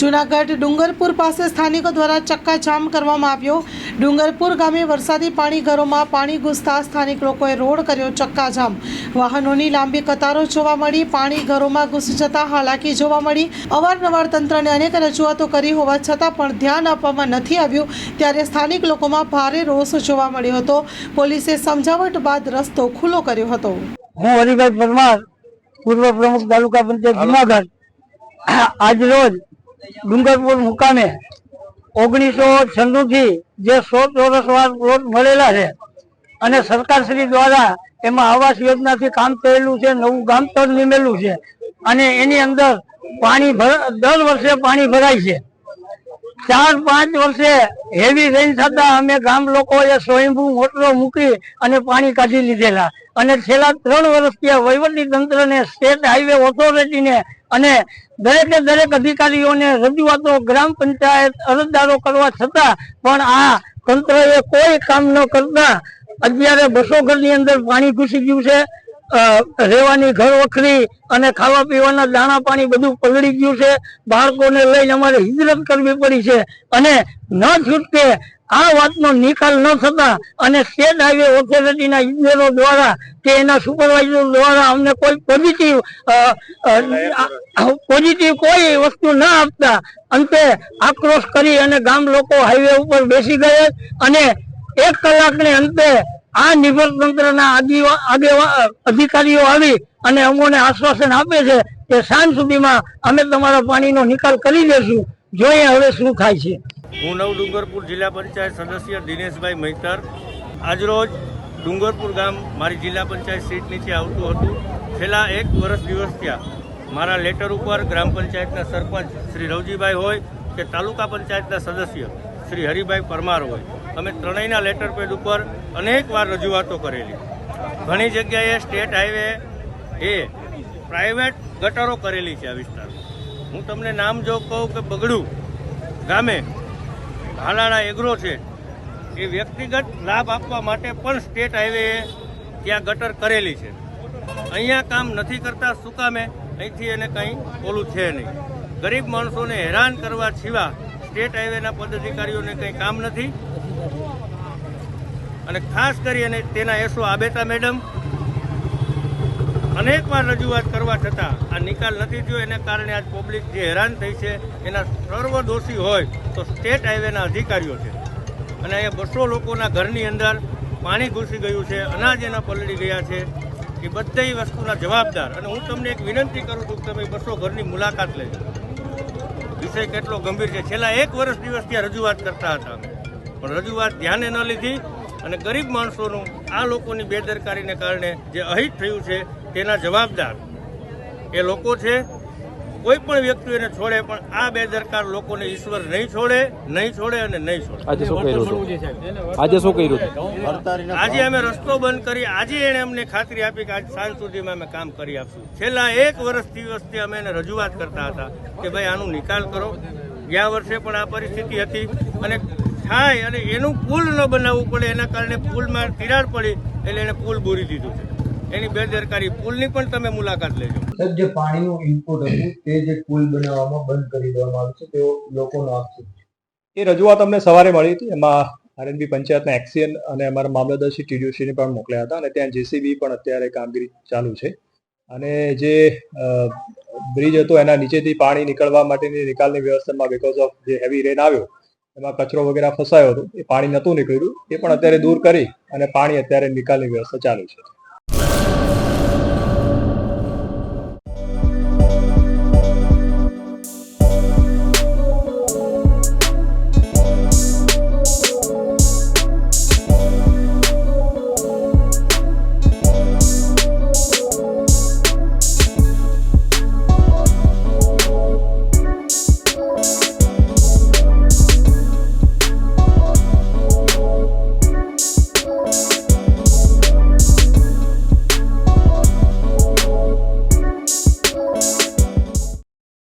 જૂનાગઢ ડુંગરપુર પાસે સ્થાનિકો દ્વારા ચક્કાજામ કરવામાં આવ્યો. ડુંગરપુર ગામે વરસાદી પાણી ઘરોમાં પાણી ઘૂસતા સ્થાનિક લોકોએ રોડ કર્યો ચક્કાજામ. વાહનોની લાંબી કતારો જોવા મળી પાણી ઘરોમાં ઘૂસી જતા હાલાકી જોવા મળી. અવારનવાર તંત્રને અનેક રજૂઆતો કરી હોવા છતાં પણ ધ્યાન આપવામાં નથી આવ્યું. ત્યારે સ્થાનિક લોકોમાં ભારે રોષ જોવા મળ્યો હતો. પોલીસે સમજાવટ બાદ રસ્તો ખુલ્લો કર્યો હતો. હું હરિભાઈ પરમાર, પૂર્વ પ્રમુખ તાલુકા પંચાયત જુનાગઢ. આજ રોજ ડુંગરપુર મુકામે ઓગણીસો છન્નું થી જે સો ચોરસ વાર પ્લોટ મળેલા છે અને સરકારશ્રી દ્વારા એમાં આવાસ યોજનાથી કામ કરેલું છે, નવું ગામ તર નિમેલું છે અને એની અંદર પાણી દર વર્ષે પાણી ભરાય છે. ચાર, પાંચ વર્ષે હેવી રેન થતા અમે ગામ લોકોએ સ્વયંભૂ મોટરો મૂકી અને પાણી કાઢી લીધેલા. અને છેલ્લા ત્રણ વર્ષથી વહીવટી તંત્રને સ્ટેટ હાઈવે ઓથોરિટીને અને દરેકે દરેક અધિકારીઓને રજૂઆતો ગ્રામ પંચાયત અરજદારો કરવા છતાં પણ આ તંત્રએ કોઈ કામ ન કરતા અત્યારે બસો ઘરની અંદર પાણી ઘૂસી ગયું છે. રહેવાની ઘર વખરી અને ખાવા પીવાના દાણા પાણી બધું પલળી ગયું છે. બાળકોને લઈને અમારે હિજરત કરવી પડી છે. અને ન છૂટકે આ વાતનો નિકાલ ન થતા અને સ્ટેટ હાઈવે ઓથોરિટીના ઇજનેરો દ્વારા કે એના સુપરવાઇઝર દ્વારા અમને કોઈ પોઝિટિવ પોઝિટિવ કોઈ વસ્તુ ન આપતા અંતે આક્રોશ કરી અને ગામ લોકો હાઈવે ઉપર બેસી ગયા અને એક કલાકને અંતે આ નિર્ભર તંત્રના અધિકારીઓ આવી અને અમોને આશ્વાસન આપે છે કે સાંજ સુધીમાં અમે તમારા પાણીનો નિકાલ કરી દેશું. જોઈએ હવે શું થાય છે. હું નવ ડુંગરપુર જિલ્લા પંચાયત સદસ્ય દિનેશભાઈ મૈતર. આજરોજ ડુંગરપુર ગામ મારી જિલ્લા પંચાયત સીટ નીચે આવતું હતું. છેલ્લા એક વર્ષ દિવસ થયા મારા લેટર ઉપર ગ્રામ પંચાયતના સરપંચ શ્રી રવજીભાઈ હોય કે તાલુકા પંચાયતના સદસ્ય શ્રી હરિભાઈ પરમાર હોય. અમે ત્રણેયના લેટર પેડ ઉપર અનેક વાર રજૂઆતો કરેલી. ઘણી જગ્યાએ સ્ટેટ હાઈવે એ પ્રાઇવેટ ગટરો કરેલી છે આ વિસ્તારમાં હું તમને નામ જો કહું કે બગડું, ગામે હાલાળા એગ્રો છે, એ વ્યક્તિગત લાભ આપવા માટે પણ સ્ટેટ હાઈવે ત્યાં ગટર કરેલી છે. અહીંયા કામ નથી કરતા, શું કામે અહીંથી એને કંઈ ઓલું છે નહીં. ગરીબ માણસોને હેરાન કરવા સિવા સ્ટેટ હાઈવેના પદાધિકારીઓને કંઈ કામ નથી. અને ખાસ કરી અને તેના એસો આબેતા મેડમ. અનેક વાર રજૂઆત કરવા છતાં આ નિકાલ નથી થયો. એને કારણે આજ પબ્લિક જે હેરાન થઈ છે, એના સર્વ દોષી હોય તો સ્ટેટ હાઈવેના અધિકારીઓ છે. અને અહીંયા બસો લોકોના ઘરની અંદર પાણી ઘૂસી ગયું છે, અનાજ એના પલળી ગયા છે, એ બધી વસ્તુના જવાબદાર. અને હું તમને એક વિનંતી કરું છું કે તમે બસો ઘરની મુલાકાત લેજો. વિષય કેટલો ગંભીર છે. છેલ્લા એક વર્ષ દિવસ ત્યાં રજૂઆત કરતા હતા. પણ રજૂઆત ધ્યાને ન લીધી અને ગરીબ માણસોનું આ લોકોની બેદરકારીને કારણે જે અહિત થયું છે તેના જવાબદાર એ લોકો છે. કોઈ પણ વ્યક્તિ એને છોડે પણ આ બેદરકાર લોકોને ઈશ્વર નહીં છોડે નહીં છોડે અને નહીં છોડે. આજે શું કર્યું આજે શું કર્યું આજે અમે રસ્તો બંધ કરી આજે એણે અમને ખાતરી આપી કે આજ સાંજ સુધીમાં અમે કામ કરી આપશું. છેલ્લા એક વર્ષ દિવસથી અમે એને રજૂઆત કરતા હતા કે ભાઈ આનું નિકાલ કરો. ગયા વર્ષે પણ આ પરિસ્થિતિ હતી અને થાય અને એનું પુલ ન બનાવવું પડે એના કારણે પુલમાં તિરાડ પડી એટલે એને પુલ બોરી દીધું છે. એની બેદરકારી પુલની પણ તમે મુલાકાત લેજો. સાહેબ જે પાણીનું ઇનપુટ હતું તે જે પુલ બનાવવામાં બંધ કરી દેવામાં આવ્યું છે, તેઓ લોકોનો આક્ષેપ છે. એ રજૂઆત અમને સવારે મળી હતી. એમાં આરએનબી પંચાયતના એક્સિયન અને અમારા મામલતદારશ્રી ટીડીઓશ્રીને પણ મોકલ્યા હતા અને ત્યાં જેસીબી પણ અત્યારે કામગીરી ચાલુ છે. અને જે બ્રિજ હતો એના નીચેથી પાણી નીકળવા માટેની નિકાલની વ્યવસ્થામાં બીકોઝ ઓફ જે હેવી રેન આવ્યો, એમાં કચરો વગેરે ફસાયો હતો, એ પાણી નહોતું નીકળ્યું, એ પણ અત્યારે દૂર કરી અને પાણી અત્યારે નિકાલની વ્યવસ્થા ચાલુ છે.